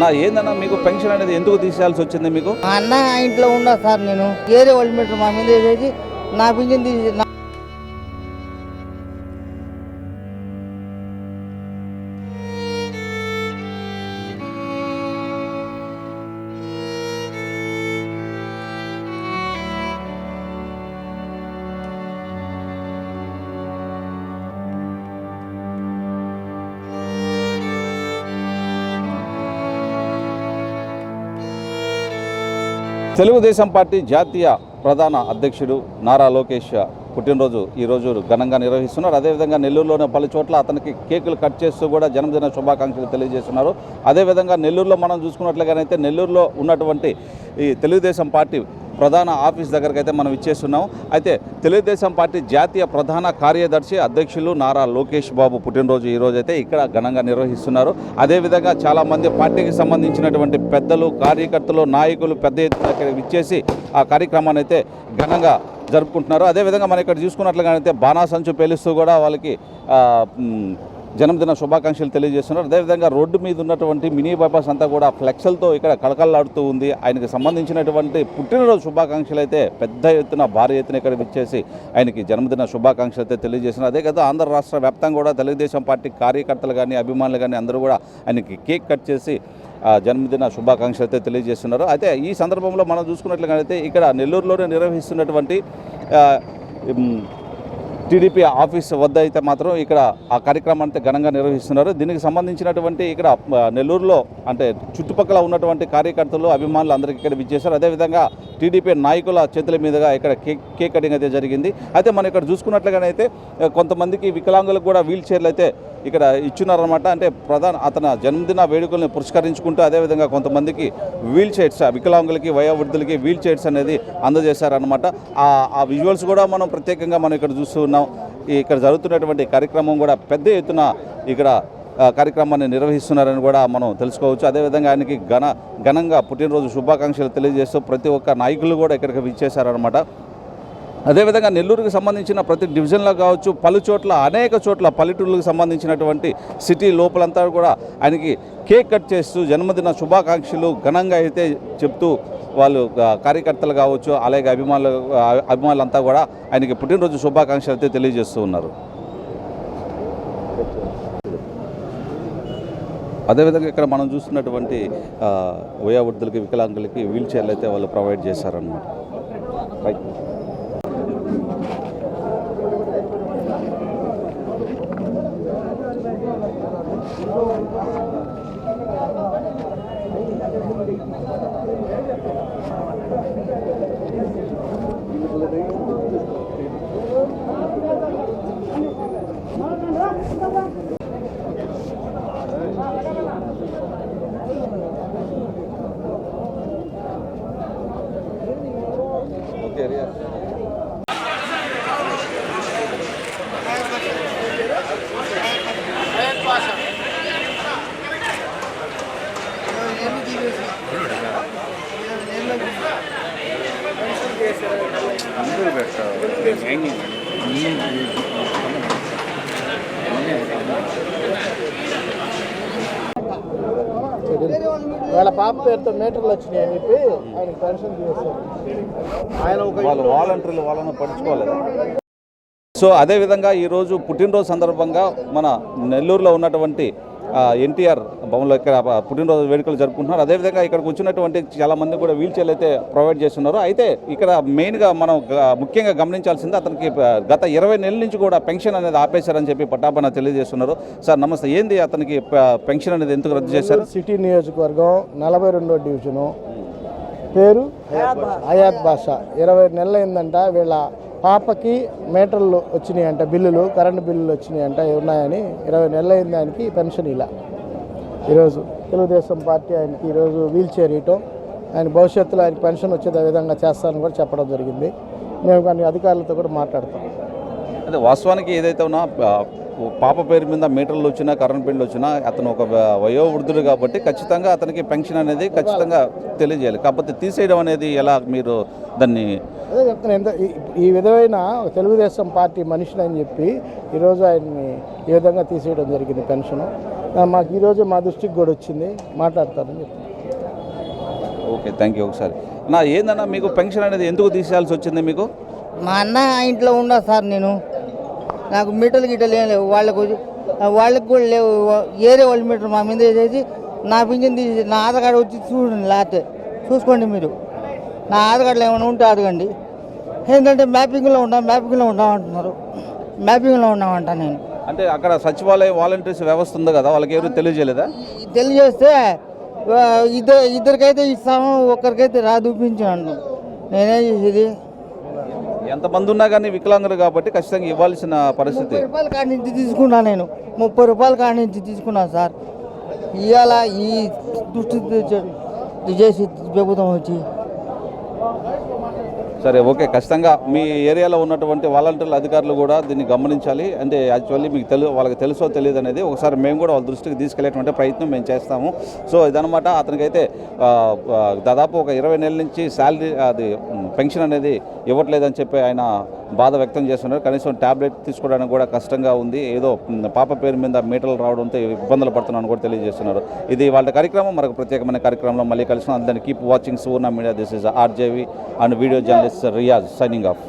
నా ఏందన్నా మీకు పెన్షన్ అనేది ఎందుకు తీసేయాల్సి వచ్చింది మీకు? అన్న ఇంట్లో ఉన్నా సార్ నేను. ఏదో వాళ్ళు మీటర్ మా మీద వేసేసి నా పింఛన్ తీసి తెలుగుదేశం పార్టీ జాతీయ ప్రధాన అధ్యక్షుడు నారా లోకేష్ పుట్టినరోజు ఈరోజు ఘనంగా నిర్వహిస్తున్నారు. అదేవిధంగా నెల్లూరులోని పలు చోట్ల అతనికి కేకులు కట్ చేస్తూ కూడా జన్మదిన శుభాకాంక్షలు తెలియజేస్తున్నారు. అదేవిధంగా నెల్లూరులో మనం చూసుకున్నట్లుగానైతే నెల్లూరులో ఉన్నటువంటి ఈ తెలుగుదేశం పార్టీ ప్రధాన ఆఫీస్ దగ్గరికి అయితే మనం ఇచ్చేస్తున్నాం. అయితే తెలుగుదేశం పార్టీ జాతీయ ప్రధాన కార్యదర్శి అధ్యక్షులు నారా లోకేష్ బాబు పుట్టినరోజు ఈరోజు అయితే ఇక్కడ ఘనంగా నిర్వహిస్తున్నారు. అదేవిధంగా చాలామంది పార్టీకి సంబంధించినటువంటి పెద్దలు కార్యకర్తలు నాయకులు పెద్ద ఎత్తున ఇచ్చేసి ఆ కార్యక్రమాన్ని అయితే ఘనంగా జరుపుకుంటున్నారు. అదేవిధంగా మనం ఇక్కడ చూసుకున్నట్లుగానైతే బాణాసంచు పేలుస్తూ కూడా వాళ్ళకి జన్మదిన శుభాకాంక్షలు తెలియజేస్తున్నారు. అదేవిధంగా రోడ్డు మీద ఉన్నటువంటి మినీ బైపాస్ అంతా కూడా ఫ్లెక్సలతో ఇక్కడ కళకళలాడుతూ ఉంది. ఆయనకి సంబంధించినటువంటి పుట్టినరోజు శుభాకాంక్షలు అయితే పెద్ద ఎత్తున భారీ ఎత్తున ఇక్కడ విచ్చేసి ఆయనకి జన్మదిన శుభాకాంక్షలు అయితే తెలియజేస్తున్నారు. అదే కదా ఆంధ్ర రాష్ట్ర వ్యాప్తంగా కూడా తెలుగుదేశం పార్టీ కార్యకర్తలు కానీ అభిమానులు కానీ అందరూ కూడా ఆయనకి కేక్ కట్ చేసి జన్మదిన శుభాకాంక్షలు అయితే తెలియజేస్తున్నారు. అయితే ఈ సందర్భంలో మనం చూసుకున్నట్లుగా అయితే ఇక్కడ నెల్లూరులోనే నిర్వహిస్తున్నటువంటి టీడీపీ ఆఫీస్ వద్ద అయితే మాత్రం ఇక్కడ ఆ కార్యక్రమాన్ని అయితే ఘనంగా నిర్వహిస్తున్నారు. దీనికి సంబంధించినటువంటి ఇక్కడ నెల్లూరులో అంటే చుట్టుపక్కల ఉన్నటువంటి కార్యకర్తలు అభిమానులు అందరికీ ఇక్కడ విచ్చేశారు. అదేవిధంగా టీడీపీ నాయకుల చేతుల మీదుగా ఇక్కడ కేక్ కేక్ కటింగ్ అయితే జరిగింది. అయితే మనం ఇక్కడ చూసుకున్నట్లుగానైతే కొంతమందికి వికలాంగులకు కూడా వీల్ చైర్లు అయితే ఇక్కడ ఇచ్చున్నారనమాట అంటే ప్రధాన అతని జన్మదిన వేడుకల్ని పురస్కరించుకుంటూ అదేవిధంగా కొంతమందికి వీల్ చైర్స్ వికలాంగులకి వయోవృద్ధులకి వీల్ చైర్స్ అనేది అందజేశారనమాట ఆ ఆ విజువల్స్ కూడా మనం ప్రత్యేకంగా మనం ఇక్కడ చూస్తూ ఉన్నాం. ఇక్కడ జరుగుతున్నటువంటి కార్యక్రమం కూడా పెద్ద ఎత్తున ఇక్కడ కార్యక్రమాన్ని నిర్వహిస్తున్నారని కూడా మనం తెలుసుకోవచ్చు. అదేవిధంగా ఆయనకి ఘన ఘనంగా పుట్టినరోజు శుభాకాంక్షలు తెలియజేస్తూ ప్రతి ఒక్క నాయకులు కూడా ఇక్కడికి విచ్చేశారనమాట అదేవిధంగా నెల్లూరుకి సంబంధించిన ప్రతి డివిజన్లో కావచ్చు పలు చోట్ల అనేక చోట్ల పల్లెటూళ్ళకు సంబంధించినటువంటి సిటీ లోపలంతా కూడా ఆయనకి కేక్ కట్ చేస్తూ జన్మదిన శుభాకాంక్షలు ఘనంగా అయితే చెప్తూ వాళ్ళు కార్యకర్తలు కావచ్చు అలాగే అభిమానులు అభిమానులంతా కూడా ఆయనకి పుట్టినరోజు శుభాకాంక్షలు అయితే తెలియజేస్తూ ఉన్నారు. అదేవిధంగా ఇక్కడ మనం చూస్తున్నటువంటి వయోవృద్ధులకి వికలాంగులకి వీల్ చైర్లు అయితే వాళ్ళు ప్రొవైడ్ చేశారనమాట రైట్ వాళ్ళ పాప పేరుతో మీటర్లు వచ్చినాయి అని చెప్పి ఆయన పెన్షన్ ఆయన ఒక వాళ్ళు వాలంటీర్లు వాళ్ళను పడుచుకోలేదా సో అదేవిధంగా ఈరోజు పుట్టినరోజు సందర్భంగా మన నెల్లూరులో ఉన్నటువంటి ఎన్టీఆర్ భవన్లో ఇక్కడ పుట్టినరోజు వేడుకలు జరుపుకుంటున్నారు. అదేవిధంగా ఇక్కడికి వచ్చినటువంటి చాలా మంది కూడా వీల్ చైర్లు అయితే ప్రొవైడ్ చేస్తున్నారు. అయితే ఇక్కడ మెయిన్గా మనం ముఖ్యంగా గమనించాల్సింది అతనికి గత ఇరవై నెలల నుంచి కూడా పెన్షన్ అనేది ఆపేశారని చెప్పి పట్టాపన తెలియజేస్తున్నారు. సార్ నమస్తే. ఏంది అతనికి పెన్షన్ అనేది ఎందుకు రద్దు చేశారు? సిటీ నియోజకవర్గం నలభై రెండో డివిజను. పేరు? అయాత్ భాష ఇరవై నెలలు అయిందంట వీళ్ళ పాపకి మీటర్లు వచ్చినాయి అంట బిల్లులు కరెంటు బిల్లులు వచ్చినాయి అంట ఉన్నాయని. ఇరవై నెలలు అయింది ఆయనకి పెన్షన్ ఇలా. ఈరోజు తెలుగుదేశం పార్టీ ఆయనకి ఈరోజు వీల్ చైర్ ఇవ్వటం ఆయన భవిష్యత్తులో ఆయన పెన్షన్ వచ్చే విధంగా చేస్తానని కూడా చెప్పడం జరిగింది. మేము కొన్ని అధికారులతో కూడా మాట్లాడతాం. అదే వాస్తవానికి ఏదైతే ఉన్నా పాప పేరు మీద మీటర్లు వచ్చినా కరెంట్ బిల్లు వచ్చినా అతను ఒక వయో వయోవృద్ధుడు కాబట్టి ఖచ్చితంగా అతనికి పెన్షన్ అనేది ఖచ్చితంగా తెలియజేయాలి. కాకపోతే తీసేయడం అనేది ఎలా మీరు దాన్ని అదే చెప్తాను ఎంత ఈ- విధమైన తెలుగుదేశం పార్టీ మనిషిని అని చెప్పి ఈరోజు ఆయన్ని ఈ విధంగా తీసేయడం జరిగింది పెన్షన్. మాకు ఈరోజు మా దృష్టికి కూడా వచ్చింది. మాట్లాడతారని చెప్తాను ఓకే థ్యాంక్ యూ ఒకసారి. నా ఏందన్నా మీకు పెన్షన్ అనేది ఎందుకు తీసేయాల్సి వచ్చింది మీకు? మా అన్న ఇంట్లో ఉన్నా సార్ నేను. నాకు మీటర్లు గిట్టలు ఏం లేవు. వాళ్ళకు వాళ్ళకి కూడా లేవు. ఏరే వాళ్ళ మీటర్ మా మీద వేసేసి నా పింఛన్ తీసి నా ఆధార్ కార్డు వచ్చి చూడండి లేకపోతే చూసుకోండి మీరు. నా ఆధార్ కార్డులో ఏమైనా ఉంటే అడగండి. ఏంటంటే మ్యాపింగ్లో ఉంటాం మ్యాపింగ్లో ఉంటాం అంటున్నారు. మ్యాపింగ్లో ఉన్నామంట నేను. అంటే అక్కడ సచివాలయ వాలంటీర్స్ వ్యవస్థ ఉంది కదా వాళ్ళకి ఎవరు తెలియజేయలేదా? తెలియజేస్తే ఇద్దరు ఇద్దరికైతే ఇస్తాము ఒక్కరికైతే పింఛన్ అంటున్నాం. నేనేం చేసేది ఎంతమంది ఉన్నా కానీ వికలాంగులు కాబట్టి ఖచ్చితంగా ఇవ్వాల్సిన పరిస్థితి. రూపాయల కాడి నుంచి తీసుకున్నా నేను. ముప్పై రూపాయల కాడి నుంచి తీసుకున్నా సార్. ఇవాళ ఈ దృష్టి చేసి ప్రభుత్వం వచ్చి సరే ఓకే. ఖచ్చితంగా మీ ఏరియాలో ఉన్నటువంటి వాలంటీర్ల అధికారులు కూడా దీన్ని గమనించాలి. అంటే యాక్చువల్లీ మీకు తెలు వాళ్ళకి తెలుసో తెలియదు అనేది ఒకసారి మేము కూడా వాళ్ళ దృష్టికి తీసుకెళ్ళేటువంటి ప్రయత్నం మేము చేస్తాము. సో ఇదనమాట అతనికైతే దాదాపు ఒక ఇరవై నెలల నుంచి శాలరీ అది పెన్షన్ అనేది ఇవ్వట్లేదని చెప్పి ఆయన బాధ వ్యక్తం చేస్తున్నారు. కనీసం ట్యాబ్లెట్ తీసుకోవడానికి కూడా కష్టంగా ఉంది. ఏదో పాప పేరు మీద మీటర్లు రావడంతో ఇబ్బందులు పడుతున్నాను కూడా తెలియజేస్తున్నారు. ఇది వాళ్ళ కార్యక్రమం. మరొక ప్రత్యేకమైన కార్యక్రమంలో మళ్ళీ కలిసిన అందరినీ keep watching Suvarna media this is RJV and video journalist Riyaz signing off